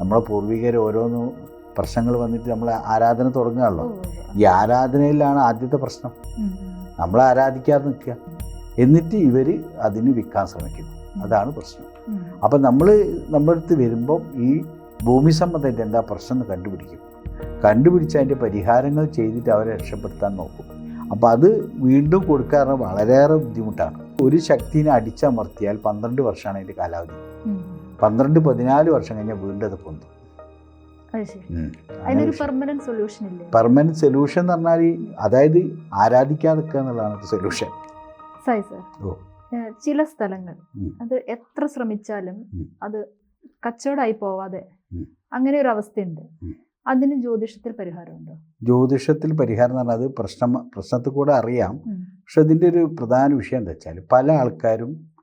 നമ്മളെ പൂർവികർ ഓരോന്ന് പ്രശ്നങ്ങൾ വന്നിട്ട് നമ്മൾ ആരാധന തുടങ്ങുകയുള്ളൂ ഈ ആരാധനയിലാണ് ആദ്യത്തെ പ്രശ്നം. നമ്മൾ ആരാധിക്കാതെ നിൽക്കുക. എന്നിട്ട് ഇവർ അതിന് വിൽക്കാൻ ശ്രമിക്കുന്നു. അതാണ് പ്രശ്നം. അപ്പം നമ്മൾ നമ്മുടെ അടുത്ത് വരുമ്പം ഈ ഭൂമി സംബന്ധമായിട്ട് എന്താ പ്രശ്നം എന്ന് കണ്ടുപിടിക്കും. കണ്ടുപിടിച്ച് അതിന്റെ പരിഹാരങ്ങൾ ചെയ്തിട്ട് അവരെ രക്ഷപ്പെടുത്താൻ നോക്കും. അപ്പോൾ അത് വീണ്ടും കൊടുക്കാറ് വളരെയേറെ ബുദ്ധിമുട്ടാണ്. ഒരു ശക്തിനെ അടിച്ചമർത്തിയാൽ പന്ത്രണ്ട് വർഷമാണ് അതിന്റെ കാലാവധി. പന്ത്രണ്ട് പതിനാല് വർഷം കഴിഞ്ഞാൽ വീണ്ടും അത് പൊന്തും പെർമനന്റ് സൊല്യൂഷൻ എന്ന് പറഞ്ഞാൽ അതായത് ആരാധിക്കാതെ നിൽക്കുക എന്നുള്ളതാണ് സൊല്യൂഷൻ. ചില സ്ഥലങ്ങൾ. അത് എത്ര ശ്രമിച്ചാലും. അത് കച്ചവടമായി പോവാതെ അങ്ങനെ ഒരു അവസ്ഥയുണ്ട്. അതിന് ജ്യോതിഷത്തിൽ പരിഹാരമുണ്ടോ? ജ്യോതിഷത്തിൽ പരിഹാരം എന്ന് പറഞ്ഞാൽ അത് പ്രശ്നം പ്രശ്നത്തിൽ കൂടെ അറിയാം. പക്ഷെ ഇതിന്റെ ഒരു പ്രധാന വിഷയം എന്താ വെച്ചാൽ പല ആൾക്കാരും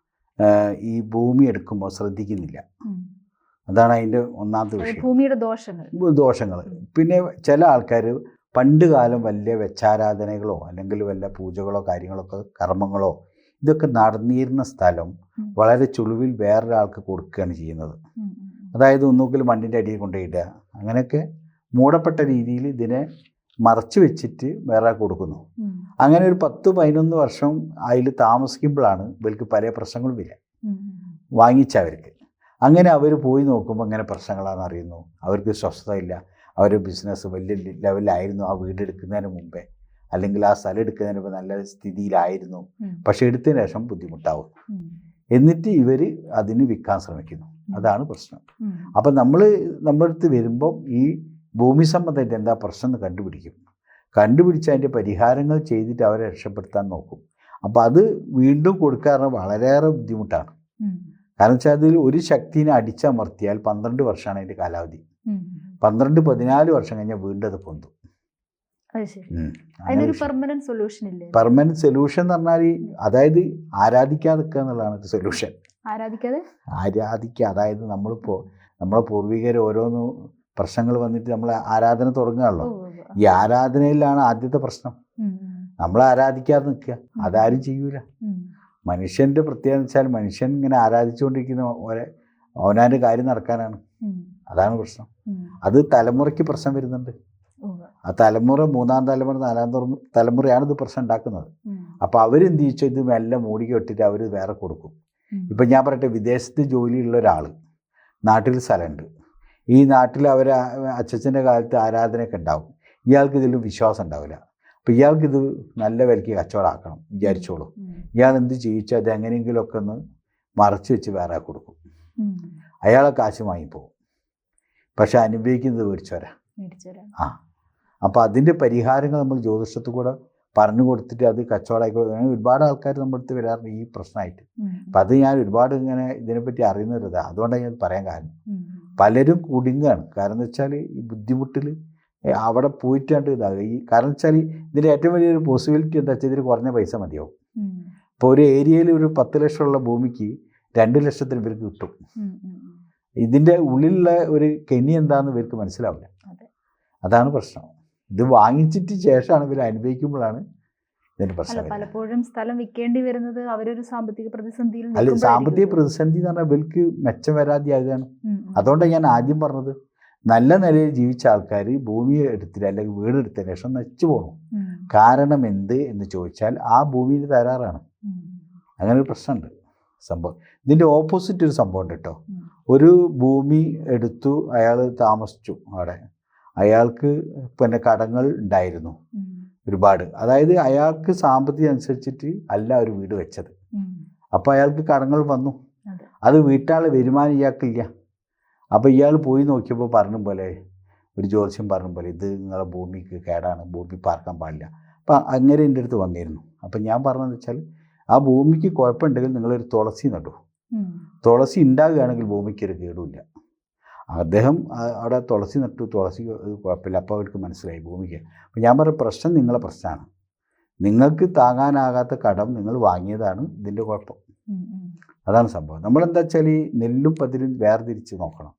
ഈ ഭൂമി എടുക്കുമ്പോൾ ശ്രദ്ധിക്കുന്നില്ല. അതാണ് അതിന്റെ ഒന്നാമത്തെ വിഷയം. ഭൂമിയുടെ ദോഷങ്ങൾ. ദോഷങ്ങൾ. പിന്നെ ചില ആൾക്കാർ പണ്ട് കാലം വലിയ വെച്ചാരാധനകളോ അല്ലെങ്കിൽ വല്ല പൂജകളോ കാര്യങ്ങളൊക്കെ കർമ്മങ്ങളോ ഇതൊക്കെ നടന്നിരുന്ന സ്ഥലം. വളരെ ചുളിവിൽ വേറൊരാൾക്ക് കൊടുക്കുകയാണ് ചെയ്യുന്നത്. അതായത് ഒന്നുകിൽ മണ്ണിന്റെ അടിയിൽ കൊണ്ടുപോയിടുക അങ്ങനെയൊക്കെ മൂടപ്പെട്ട രീതിയിൽ ഇതിനെ മറച്ചു വെച്ചിട്ട് വേറെ കൊടുക്കുന്നു. അങ്ങനെ ഒരു പത്ത് പതിനൊന്ന് വർഷം അതിൽ താമസിക്കുമ്പോഴാണ് ഇവർക്ക് പല പ്രശ്നങ്ങളും വരിക. വാങ്ങിച്ച അവർക്ക്. വാങ്ങിച്ചവർക്ക് അങ്ങനെ അവർ പോയി നോക്കുമ്പോൾ അങ്ങനെ പ്രശ്നങ്ങളാണെന്ന് അറിയുന്നു. അവർക്ക് സ്വസ്ഥത ഇല്ല. അവരുടെ ബിസിനസ് വലിയ ലെവലിലായിരുന്നു ആ വീട് എടുക്കുന്നതിന് മുമ്പേ. അല്ലെങ്കിൽ ആ സ്ഥലം എടുക്കുന്നതിന് മുമ്പ് നല്ല സ്ഥിതിയിലായിരുന്നു. പക്ഷേ എടുത്തതിന് ശേഷം ബുദ്ധിമുട്ടാവും. എന്നിട്ട് ഇവർ അതിന് വിൽക്കാൻ ശ്രമിക്കുന്നു. അതാണ് പ്രശ്നം. അപ്പം നമ്മൾ നമ്മുടെ അടുത്ത് വരുമ്പം ഈ ഭൂമി സംബന്ധമായിട്ട് എന്താ പ്രശ്നം എന്ന് കണ്ടുപിടിക്കും. കണ്ടുപിടിച്ച് അതിന്റെ പരിഹാരങ്ങൾ ചെയ്തിട്ട് അവരെ രക്ഷപ്പെടുത്താൻ നോക്കും. അപ്പോൾ അത് വീണ്ടും കൊടുക്കാറ് വളരെയേറെ ബുദ്ധിമുട്ടാണ്. കാരണം വെച്ചാൽ അതിൽ ഒരു ശക്തിനെ അടിച്ചമർത്തിയാൽ പന്ത്രണ്ട് വർഷമാണ് അതിന്റെ കാലാവധി. പന്ത്രണ്ട് പതിനാല് വർഷം കഴിഞ്ഞാൽ വീണ്ടും അത് പൊന്തും. പെർമനന്റ് സൊല്യൂഷൻ എന്ന് പറഞ്ഞാൽ അതായത് ആരാധിക്കാതെ എന്നുള്ളതാണ് സൊല്യൂഷൻ ആരാധിക്കാതെ? ആരാധിക്കുക. അതായത് നമ്മളിപ്പോൾ നമ്മളെ പൂർവികർ ഓരോന്ന് പ്രശ്നങ്ങൾ വന്നിട്ട് നമ്മൾ ആരാധന തുടങ്ങുകയാണല്ലോ. ഈ ആരാധനയിലാണ് ആദ്യത്തെ പ്രശ്നം. നമ്മൾ ആരാധിക്കാതെ നിൽക്കുക. അതാരും ചെയ്യൂല. മനുഷ്യന്റെ മനുഷ്യന്റെ പ്രത്യേകത വെച്ചാൽ മനുഷ്യൻ ഇങ്ങനെ ആരാധിച്ചുകൊണ്ടിരിക്കുന്ന ഓരോ അവനാന്റെ കാര്യം നടക്കാനാണ്. അതാണ് പ്രശ്നം. അത് തലമുറയ്ക്ക് പ്രശ്നം വരുന്നുണ്ട്. ആ തലമുറ മൂന്നാം തലമുറ നാലാം തലമുറ തലമുറയാണ് ഇത് പ്രശ്നം ഉണ്ടാക്കുന്നത്. അപ്പോൾ അവരെന്ത് ചോദിച്ചാൽ ഇത് മെല്ലെ മൂടി കെട്ടിട്ട് അവർ വേറെ കൊടുക്കും. ഇപ്പം ഞാൻ പറയട്ടെ വിദേശത്ത് ജോലിയുള്ള ഒരാൾ നാട്ടിൽ സ്ഥലമുണ്ട്. ഈ നാട്ടിൽ അവർ അച്ഛച്ചന്റെ കാലത്ത് ആരാധനയൊക്കെ ഉണ്ടാവും. ഇയാൾക്ക് ഇതിലും വിശ്വാസം ഉണ്ടാവില്ല. അപ്പോൾ ഇത് നല്ല വിലയ്ക്ക് കച്ചവടമാക്കണം വിചാരിച്ചോളൂ. ഇയാൾ എന്ത് ചെയ്യിച്ചാൽ അത് എങ്ങനെയെങ്കിലുമൊക്കെ ഒന്ന് മറച്ചു വെച്ച് വേറെ കൊടുക്കും. അയാളെ കാശ് വാങ്ങിപ്പോവും പക്ഷെ അനുഭവിക്കുന്നത് മേടിച്ചോരാ. ആ. അപ്പോൾ അതിന്റെ പരിഹാരങ്ങൾ നമ്മൾ ജ്യോതിഷത്തിൽ കൂടെ പറഞ്ഞു കൊടുത്തിട്ട് അത് കച്ചവടമായിക്കോട്ടെ ഒരുപാട് ആൾക്കാർ നമ്മുടെ അടുത്ത് വരാറുണ്ട് ഈ പ്രശ്നമായിട്ട്. അപ്പം അത് ഞാൻ ഒരുപാട് ഇങ്ങനെ ഇതിനെപ്പറ്റി അറിയുന്നവരുതാണ് അതുകൊണ്ടാണ് ഞാൻ പറയാൻ കാരണം. പലരും കുടുങ്ങാണ്. കാരണം എന്ന് വെച്ചാൽ ഈ ബുദ്ധിമുട്ടിൽ അവിടെ പോയിട്ടാണ്ട് ഇതാകുക ഈ കാരണം വെച്ചാൽ ഇതിന്റെ ഏറ്റവും വലിയൊരു പോസിബിലിറ്റി എന്താ വെച്ചാൽ ഇതിന് കുറഞ്ഞ പൈസ മതിയാവും. ഇപ്പോൾ ഒരു ഏരിയയിൽ ഒരു പത്ത് ലക്ഷമുള്ള ഭൂമിക്ക് രണ്ട് ലക്ഷത്തിന് ഇവർക്ക് കിട്ടും. ഇതിന്റെ ഉള്ളിലുള്ള ഒരു കെനി എന്താണെന്ന് ഇവർക്ക് മനസ്സിലാവില്ല. അതാണ് പ്രശ്നം. ഇത് വാങ്ങിച്ചിട്ട് ശേഷമാണ് ഇവർ അനുഭവിക്കുമ്പോഴാണ് പ്രശ്നം പലപ്പോഴും സ്ഥലം വിൽക്കേണ്ടി വരുന്നത് അവരൊരു സാമ്പത്തിക പ്രതിസന്ധിയിൽ അല്ല സാമ്പത്തിക പ്രതിസന്ധി എന്ന് പറഞ്ഞാൽ ഇവർക്ക് മെച്ചം വരാതെയാകുകയാണ്. അതുകൊണ്ടാണ് ഞാൻ ആദ്യം പറഞ്ഞത്. നല്ല നിലയിൽ ജീവിച്ച ആൾക്കാർ ഭൂമി എടുത്തിട്ട് അല്ലെങ്കിൽ വീട് എടുത്തതിന് ശേഷം നശിച്ചു പോകണം. കാരണം എന്ത് എന്ന് ചോദിച്ചാൽ ആ ഭൂമിയിൽ തരാറാണ് അങ്ങനെ ഒരു പ്രശ്നമുണ്ട്. സംഭവം. ഇതിന്റെ ഓപ്പോസിറ്റ് ഒരു സംഭവം ഉണ്ട് കേട്ടോ. ഒരു ഭൂമി എടുത്തു അയാൾ താമസിച്ചു അവിടെ. അയാൾക്ക് പിന്നെ കടങ്ങൾ ഉണ്ടായിരുന്നു. ഒരുപാട്. അതായത് അയാൾക്ക് സാമ്പത്തികം അനുസരിച്ചിട്ട് അല്ല ഒരു വീട് വെച്ചത്. അപ്പോൾ അയാൾക്ക് കടങ്ങൾ വന്നു. അത്. വീട്ടാളെ വരുമാനം ഇയാൾക്കില്ല. അപ്പോൾ ഇയാൾ പോയി നോക്കിയപ്പോൾ പറഞ്ഞ പോലെ ഒരു ജ്യോത്സ്യം പറഞ്ഞ പോലെ ഇത് നിങ്ങളെ ഭൂമിക്ക് കേടാണ് ഭൂമി പാർക്കാൻ പാടില്ല. അപ്പം അങ്ങനെ എന്റെ അടുത്ത് വന്നിരുന്നു. അപ്പം ഞാൻ പറഞ്ഞതെന്ന് വെച്ചാൽ ആ ഭൂമിക്ക് കുഴപ്പമുണ്ടെങ്കിൽ നിങ്ങളൊരു തുളസി നടു തുളസി ഉണ്ടാകുകയാണെങ്കിൽ ഭൂമിക്ക് ഒരു കേടുമില്ല അദ്ദേഹം അവിടെ തുളസി നട്ടു തുളസി കുഴപ്പമില്ല അപ്പോൾ അവർക്ക് മനസ്സിലായി ഭൂമിക്ക്. അപ്പം ഞാൻ പറഞ്ഞ പ്രശ്നം നിങ്ങളെ പ്രശ്നമാണ്. നിങ്ങൾക്ക് താങ്ങാനാകാത്ത കടം നിങ്ങൾ വാങ്ങിയതാണ് ഇതിന്റെ കുഴപ്പം. അതാണ് സംഭവം. നമ്മളെന്താ വെച്ചാൽ ഈ നെല്ലും പതിരും വേർതിരിച്ച് നോക്കണം.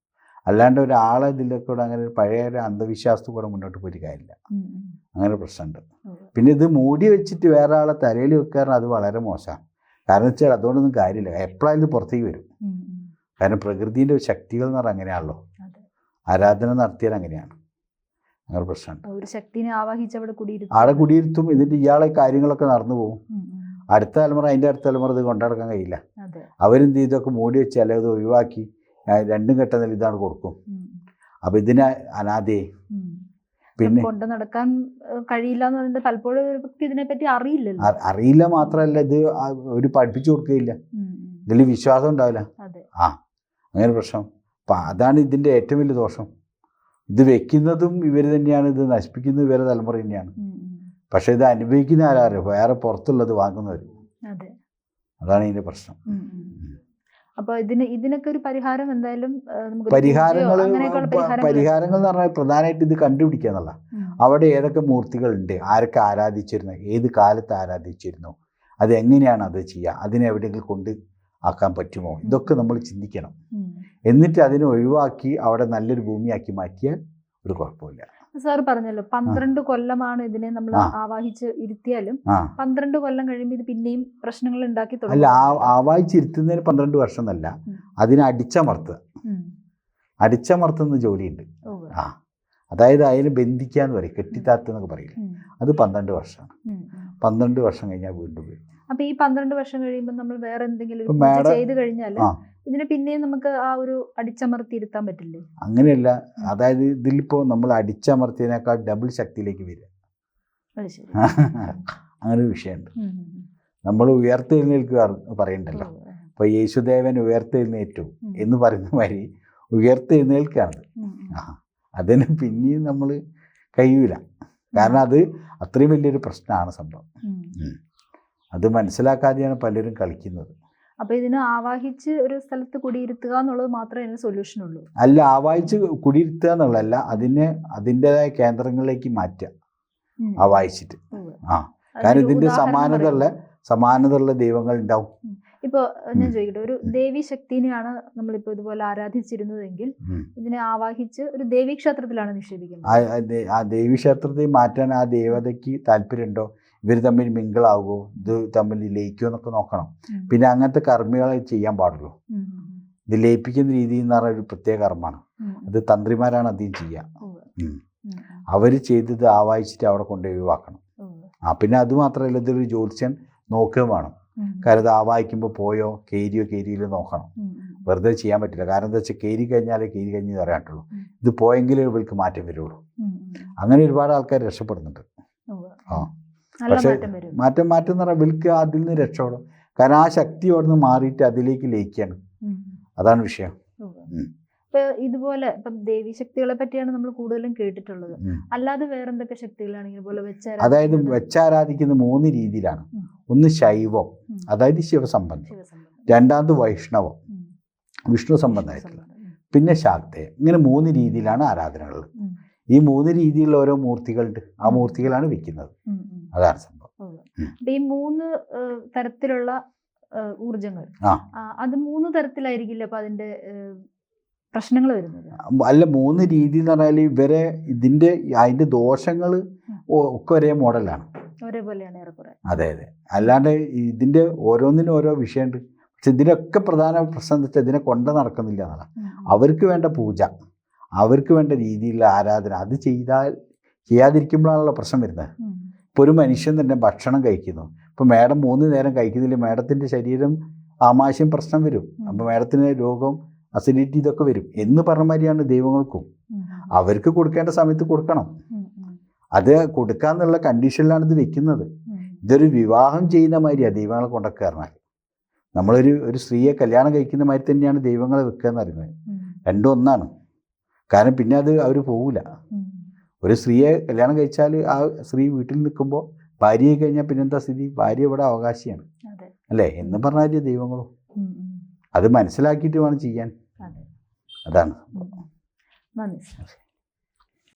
അല്ലാണ്ട് ഒരാളെ ഇതിലൊക്കെ കൂടെ അങ്ങനെ പഴയ ഒരു അന്ധവിശ്വാസത്തിൽ കൂടെ മുന്നോട്ട് പോയിട്ട് കാര്യമില്ല. അങ്ങനെ ഒരു പ്രശ്നമുണ്ട് പിന്നെ ഇത് മൂടി വെച്ചിട്ട് വേറെ ആളെ തലയിൽ വെക്കാറ് അത് വളരെ മോശമാണ്. കാരണം വെച്ചാൽ അതുകൊണ്ടൊന്നും കാര്യമില്ല. എപ്പോഴായാലും ഇത് പുറത്തേക്ക് വരും. കാരണം പ്രകൃതിന്റെ ശക്തികൾ എന്ന് പറഞ്ഞാൽ അങ്ങനെയാണല്ലോ. ആരാധന നടത്തിയാൽ അങ്ങനെയാണ്. അങ്ങനെ പ്രശ്നമുണ്ട്. ഒരു ശക്തിനെ ആവാഹിച്ച് അവിടെ കുടിയിരുത്തും. എന്നിട്ട് ഇയാളെ കാര്യങ്ങളൊക്കെ നടന്നു പോകും. അടുത്ത തലമുറ അതിന്റെ അടുത്ത തലമുറ ഇത് കൊണ്ടുനടക്കാൻ കഴിയില്ല. അവരെന്ത് ഇതൊക്കെ മൂടി വെച്ച് അല്ലെങ്കിൽ അത് ഒഴിവാക്കി രണ്ടും നില ഇതാണ് കൊടുക്കും. അപ്പം ഇതിനെ അനാഥയെ പിന്നെ കൊണ്ട് നടക്കാൻ കഴിയില്ല എന്ന് പറയുന്നത് പലപ്പോഴും വ്യക്തി ഇതിനെപ്പറ്റി അറിയില്ലല്ലോ. അറിയില്ല മാത്രമല്ല ഇത് ഒരു പഠിപ്പിച്ചു കൊടുക്കുകയില്ല. ഇതിൽ വിശ്വാസം ഉണ്ടാവില്ല. ആ. അങ്ങനെ പ്രശ്നം. അപ്പം അതാണ് ഇതിന്റെ ഏറ്റവും വലിയ ദോഷം. ഇത് വെക്കുന്നതും ഇവർ തന്നെയാണ് ഇത് നശിപ്പിക്കുന്നത് ഇവരെ തലമുറ തന്നെയാണ്. പക്ഷേ ഇത് അനുഭവിക്കുന്ന ആരാറ് വേറെ പുറത്തുള്ളത് വാങ്ങുന്നവർ. അതെ. അതാണ് ഇതിന്റെ പ്രശ്നം. അപ്പോൾ ഇതിന് ഇതിനൊക്കെ ഒരു പരിഹാരം എന്തായാലും പരിഹാരങ്ങൾ പരിഹാരങ്ങൾ എന്ന് പറഞ്ഞാൽ പ്രധാനമായിട്ട് ഇത് കണ്ടുപിടിക്കുക എന്നുള്ള. അവിടെ ഏതൊക്കെ മൂർത്തികളുണ്ട്? ആരൊക്കെ ആരാധിച്ചിരുന്നു? ഏത് കാലത്ത് ആരാധിച്ചിരുന്നു? അത് എങ്ങനെയാണ് അത് ചെയ്യുക? അതിനെവിടെയെങ്കിലും കൊണ്ട് ആക്കാൻ പറ്റുമോ? ഇതൊക്കെ നമ്മൾ ചിന്തിക്കണം. എന്നിട്ട് അതിനെ ഒഴിവാക്കി അവിടെ നല്ലൊരു ഭൂമിയാക്കി മാറ്റിയാൽ ഒരു കുഴപ്പമില്ല. സാർ പറഞ്ഞല്ലോ പന്ത്രണ്ട് കൊല്ലമാണ് ഇതിനെ നമ്മൾ ആവാഹിച്ച് ഇരുത്തിയാലും പന്ത്രണ്ട് കൊല്ലം കഴിയുമ്പോൾ ഇത് പിന്നെയും പ്രശ്നങ്ങൾ ഉണ്ടാക്കി അല്ല ആവാഹിച്ചിരുത്തുന്നതിന് പന്ത്രണ്ട് വർഷം എന്നല്ല അതിനെ അടിച്ചമർത്തുക. അടിച്ചമർത്തുന്ന ജോലിയുണ്ട്. ആ. അതായത് അതിനെ ബന്ധിക്കാന്ന് പറയും കെട്ടിത്താത്തെന്നൊക്കെ പറയില്ല? അത് പന്ത്രണ്ട് വർഷമാണ്. പന്ത്രണ്ട് വർഷം കഴിഞ്ഞാൽ വീണ്ടും വരും. അപ്പൊ ഈ പന്ത്രണ്ട് വർഷം കഴിയുമ്പോൾ നമ്മൾ വേറെ എന്തെങ്കിലും ചെയ്ത് കഴിഞ്ഞാൽ ഇതിന് പിന്നെയും നമുക്ക് ആ ഒരു അടിച്ചമർത്തി ഇരുത്താൻ പറ്റില്ലേ? അങ്ങനെയല്ല. അതായത് ഇതിലിപ്പോ നമ്മൾ അടിച്ചമർത്തിയതിനേക്കാൾ ഡബിൾ ശക്തിയിലേക്ക് വരിക. അങ്ങനെ ഒരു വിഷയമുണ്ട്. നമ്മൾ ഉയർത്തെഴുന്നേൽക്കുക പറയണ്ടല്ലോ. അപ്പോൾ യേശുദേവൻ ഉയർത്തെഴുന്നേറ്റു എന്ന് പറയുന്ന മാതിരി ഉയർത്തെഴുന്നേൽക്കുകയാണ്. ഉം. ഉം. ആ അതിന് പിന്നെയും നമ്മൾ കഴിയൂല. കാരണം അത് അത്രയും വലിയൊരു പ്രശ്നമാണ് സംഭവം. അത് മനസ്സിലാക്കാതെയാണ് പലരും കളിക്കുന്നത്. അപ്പോൾ ഇതിന് ആവാഹിച്ച് ഒരു സ്ഥലത്ത് കുടിയിരുത്തുക എന്നുള്ളത് മാത്രമേ ഇതിന് സൊല്യൂഷൻ ഉള്ളൂ. അല്ല ആവാഹിച്ച് കുടിയിരുത്തുക എന്നുള്ളതല്ല അതിനെ അതിന്റെതായ കേന്ദ്രങ്ങളിലേക്ക് മാറ്റുക. ആവാഹിച്ചിട്ട്. ആ. കാരണം ഇതിന്റെ സമാനതയുള്ള സമാനതയുള്ള ദൈവങ്ങൾ ഉണ്ടാവും. ഇപ്പൊ ഞാൻ ചോദിക്കട്ടെ ഒരു ദേവി ശക്തിനെയാണ് നമ്മളിപ്പോ ഇതുപോലെ ആരാധിച്ചിരുന്നതെങ്കിൽ ഇതിനെ ആവാഹിച്ച് ഒരു ദേവി ക്ഷേത്രത്തിലാണ് നിക്ഷേപിക്കുന്നത്. ആ ദേവി ക്ഷേത്രത്തെ മാറ്റാൻ ആ ദേവതയ്ക്ക് താല്പര്യമുണ്ടോ? ഇവർ തമ്മിൽ മിങ്കിളാവുമോ ഇത് തമ്മിൽ ലയിക്കുമോ എന്നൊക്കെ നോക്കണം. പിന്നെ അങ്ങനത്തെ കർമ്മികളെ ചെയ്യാൻ പാടുള്ളൂ. ഇത് ലയിപ്പിക്കുന്ന രീതി എന്ന് പറഞ്ഞ ഒരു പ്രത്യേക കർമ്മമാണ്. അത് തന്ത്രിമാരാണ് അധികം ചെയ്യുക. അവർ ചെയ്തത് ആവാഹിച്ചിട്ട് അവിടെ കൊണ്ടുപോയി ഒഴിവാക്കണം. ആ പിന്നെ അത് മാത്രമല്ല ഇതൊരു ജ്യോത്സ്യൻ നോക്കുകയും വേണം. കാരണം ഇത് ആവായിക്കുമ്പോൾ പോയോ കയറിയോ കേരിയിലോ നോക്കണം. വെറുതെ ചെയ്യാൻ പറ്റില്ല. കാരണം എന്താ വെച്ചാൽ കയറി കഴിഞ്ഞാലേ കയറി കഴിഞ്ഞ് പറയാട്ടുള്ളൂ ഇത് പോയെങ്കിലേ ഇവൾക്ക് മാറ്റം വരുള്ളൂ. അങ്ങനെ ഒരുപാട് ആൾക്കാർ രക്ഷപ്പെടുന്നുണ്ട്. ആ. പക്ഷേ മാറ്റം മാറ്റം എന്ന് പറഞ്ഞാൽ വിൽക്ക് അതിൽ നിന്ന് രക്ഷപ്പെടും കാരണം ആ ശക്തി അവിടെ നിന്ന് മാറിയിട്ട് അതിലേക്ക് ലയിക്കുകയാണ്. അതാണ് വിഷയം. ഇതുപോലെ ഇപ്പം ദേവി ശക്തികളെ പറ്റിയാണ് നമ്മൾ കൂടുതലും കേട്ടിട്ടുള്ളത്. അല്ലാതെ വേറെന്തൊക്കെ ശക്തികളാണ് ഇതുപോലെ അതായത് വെച്ചാരാധിക്കുന്ന മൂന്ന് രീതിയിലാണ്. ഒന്ന് ശൈവം അതായത് ശിവസംബന്ധം. രണ്ടാമത് വൈഷ്ണവം വിഷ്ണു സംബന്ധമായിട്ടുള്ള പിന്നെ ശാക്തേയം ഇങ്ങനെ മൂന്ന് രീതിയിലാണ് ആരാധനകൾ. ഈ മൂന്ന് രീതിയിലുള്ള ഓരോ മൂർത്തികളുണ്ട്. ആ മൂർത്തികളാണ് വിൽക്കുന്നത്. അതാണ് സംഭവം. ഈ മൂന്ന് തരത്തിലുള്ള ഊർജങ്ങൾ അത് മൂന്ന് തരത്തിലായിരിക്കില്ല അപ്പൊ അതിന്റെ പ്രശ്നങ്ങൾ വരുന്നത്? അല്ല മൂന്ന് രീതി എന്ന് പറഞ്ഞാൽ ഇവരെ ഇതിന്റെ അതിന്റെ ദോഷങ്ങൾ ഒക്കെ ഒരേ മോഡലാണ്. അതെ അതെ. അല്ലാണ്ട് ഇതിന്റെ ഓരോന്നിനും ഓരോ വിഷയമുണ്ട്. പക്ഷെ ഇതിനൊക്കെ പ്രധാന പ്രശ്നം എന്താ വെച്ചാൽ ഇതിനെ കൊണ്ട് നടക്കുന്നില്ല എന്നാണ്. അവർക്ക് വേണ്ട പൂജ അവർക്ക് വേണ്ട രീതിയിലുള്ള ആരാധന അത് ചെയ്താൽ ചെയ്യാതിരിക്കുമ്പോഴാണല്ലോ പ്രശ്നം വരുന്നത്. ഇപ്പൊ ഇപ്പോൾ ഒരു മനുഷ്യൻ തന്നെ ഭക്ഷണം കഴിക്കുന്നു. ഇപ്പോൾ മേഡം മൂന്ന് നേരം കഴിക്കുന്നില്ല മേഡത്തിന്റെ ശരീരം ആമാശയം പ്രശ്നം വരും. അപ്പൊ അപ്പോൾ മേഡത്തിന് രോഗം അസിഡിറ്റി ഇതൊക്കെ വരും എന്ന് പറഞ്ഞ മാതിരിയാണ് ദൈവങ്ങൾക്കും. അവർക്ക് കൊടുക്കേണ്ട സമയത്ത് കൊടുക്കണം. ഉം. കൊടുക്കുക അത് കൊടുക്കാന്നുള്ള കണ്ടീഷനിലാണ് ഇത് വെക്കുന്നത്. ഇതൊരു വിവാഹം ചെയ്യുന്ന മാതിരിയാണ് ദൈവങ്ങളെ കൊണ്ടൊക്കെ പറഞ്ഞാൽ നമ്മളൊരു ഒരു സ്ത്രീയെ കല്യാണം കഴിക്കുന്ന മാതിരി തന്നെയാണ് ദൈവങ്ങളെ വെക്കുക എന്ന് പറയുന്നത്. രണ്ടും ഒന്നാണ് കാരണം പിന്നെ അത് അവർ പോകില്ല ഒരു സ്ത്രീയെ കല്യാണം കഴിച്ചാൽ ആ സ്ത്രീ വീട്ടിൽ നിൽക്കുമ്പോൾ ഭാര്യയെ കഴിഞ്ഞാൽ പിന്നെന്താ സ്ഥിതി? ഭാര്യ ഇവിടെ അവകാശിയാണ്. അതെ. അല്ലേ? എന്ന് പറഞ്ഞാൽ ദൈവങ്ങളും. അത് മനസ്സിലാക്കിയിട്ട് വേണം ചെയ്യാൻ. അതാണ്. നന്ദി.